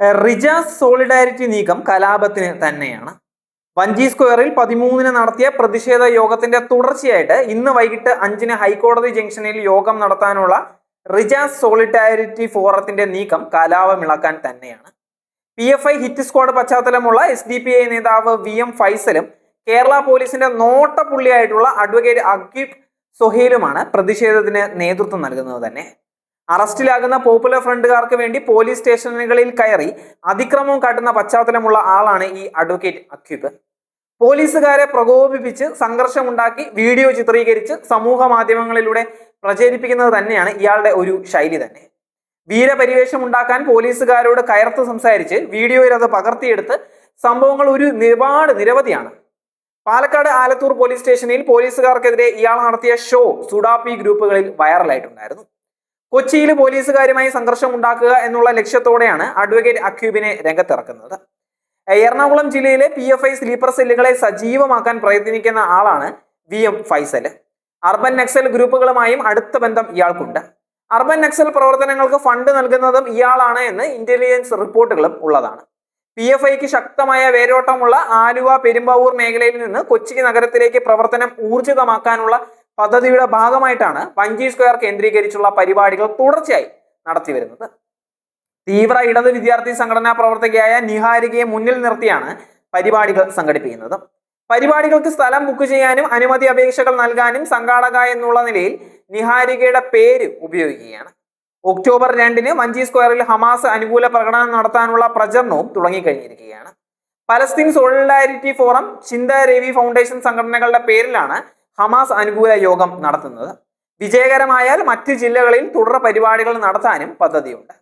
Rijas solidarity നീക്കം കലാപത്തിന് തന്നെയാണ്. വഞ്ചി സ്ക്വയറിൽ പതിമൂന്നിന് നടത്തിയ പ്രതിഷേധ യോഗത്തിന്റെ തുടർച്ചയായിട്ട് ഇന്ന് വൈകിട്ട് അഞ്ചിന് ഹൈക്കോടതി ജംഗ്ഷനിൽ യോഗം നടത്താനുള്ള റിജാസ് സോളിഡാരിറ്റി ഫോറത്തിന്റെ നീക്കം കലാപമിളക്കാൻ തന്നെയാണ്. P F I hit squad പശ്ചാത്തലമുള്ള S D P I നേതാവ് വി എം ഫൈസലും കേരള പോലീസിന്റെ നോട്ടപ്പുള്ളിയായിട്ടുള്ള അഡ്വക്കേറ്റ് അക്കീബ് സൊഹേലുമാണ് പ്രതിഷേധത്തിന് നേതൃത്വം നൽകുന്നത് തന്നെ. അറസ്റ്റിലാകുന്ന പോപ്പുലർ ഫ്രണ്ടുകാർക്ക് വേണ്ടി പോലീസ് സ്റ്റേഷനുകളിൽ കയറി അതിക്രമം കാട്ടുന്ന പശ്ചാത്തലമുള്ള ആളാണ് ഈ അഡ്വക്കേറ്റ് അക്യൂബ് പോലീസുകാരെ പ്രകോപിപ്പിച്ച് സംഘർഷമുണ്ടാക്കി വീഡിയോ ചിത്രീകരിച്ച് സമൂഹ മാധ്യമങ്ങളിലൂടെ പ്രചരിപ്പിക്കുന്നത് തന്നെയാണ് ഇയാളുടെ ഒരു ശൈലി തന്നെ. വീരപരിവേഷം ഉണ്ടാക്കാൻ പോലീസുകാരോട് കയർത്ത് സംസാരിച്ച് വീഡിയോയിൽ അത് പകർത്തിയെടുത്ത് സംഭവങ്ങൾ ഒരു ഒരുപാട് നിരവധിയാണ്. പാലക്കാട് ആലത്തൂർ പോലീസ് സ്റ്റേഷനിൽ പോലീസുകാർക്കെതിരെ ഇയാൾ നടത്തിയ ഷോ സുഡാപ്പി ഗ്രൂപ്പുകളിൽ വൈറലായിട്ടുണ്ടായിരുന്നു കൊച്ചിയിൽ പോലീസുകാരുമായി സംഘർഷം ഉണ്ടാക്കുക എന്നുള്ള ലക്ഷ്യത്തോടെയാണ് അഡ്വക്കേറ്റ് അക്യൂബിനെ രംഗത്തിറക്കുന്നത്. എറണാകുളം ജില്ലയിലെ പി എഫ് ഐ സ്ലീപ്പർ സെല്ലുകളെ സജീവമാക്കാൻ പ്രയത്നിക്കുന്ന ആളാണ് V M Faisal. Urban Naxal ഗ്രൂപ്പുകളുമായും അടുത്ത ബന്ധം ഇയാൾക്കുണ്ട്. അർബൻ നക്സൽ പ്രവർത്തനങ്ങൾക്ക് ഫണ്ട് നൽകുന്നതും ഇയാളാണ് എന്ന് ഇന്റലിജൻസ് റിപ്പോർട്ടുകളും ഉള്ളതാണ്. പി എഫ് ഐക്ക് ശക്തമായ വേരോട്ടമുള്ള ആലുവ പെരുമ്പാവൂർ മേഖലയിൽ നിന്ന് കൊച്ചി നഗരത്തിലേക്ക് പ്രവർത്തനം ഊർജിതമാക്കാനുള്ള പദ്ധതിയുടെ ഭാഗമായിട്ടാണ് വഞ്ചി സ്ക്വയർ കേന്ദ്രീകരിച്ചുള്ള പരിപാടികൾ തുടർച്ചയായി നടത്തി വരുന്നത്. തീവ്ര ഇടത് വിദ്യാർത്ഥി സംഘടനാ പ്രവർത്തകയായ നിഹാരികയെ മുന്നിൽ നിർത്തിയാണ് പരിപാടികൾ സംഘടിപ്പിക്കുന്നത്. പരിപാടികൾക്ക് സ്ഥലം ബുക്ക് ചെയ്യാനും അനുമതി അപേക്ഷകൾ നൽകാനും സംഘാടക എന്നുള്ള നിലയിൽ നിഹാരികയുടെ പേര് ഉപയോഗിക്കുകയാണ്. ഒക്ടോബർ രണ്ടിന് വഞ്ചി സ്ക്വയറിൽ ഹമാസ് അനുകൂല പ്രകടനം നടത്താനുള്ള പ്രചരണവും തുടങ്ങിക്കഴിഞ്ഞിരിക്കുകയാണ്. Palestine solidarity forum Chintha Ravi foundation സംഘടനകളുടെ പേരിലാണ് ഹമാസ് അനുകൂല യോഗം നടത്തുന്നത്. വിജയകരമായാൽ മറ്റ് ജില്ലകളിൽ തുടർ പരിപാടികൾ നടത്താനും പദ്ധതിയുണ്ട്.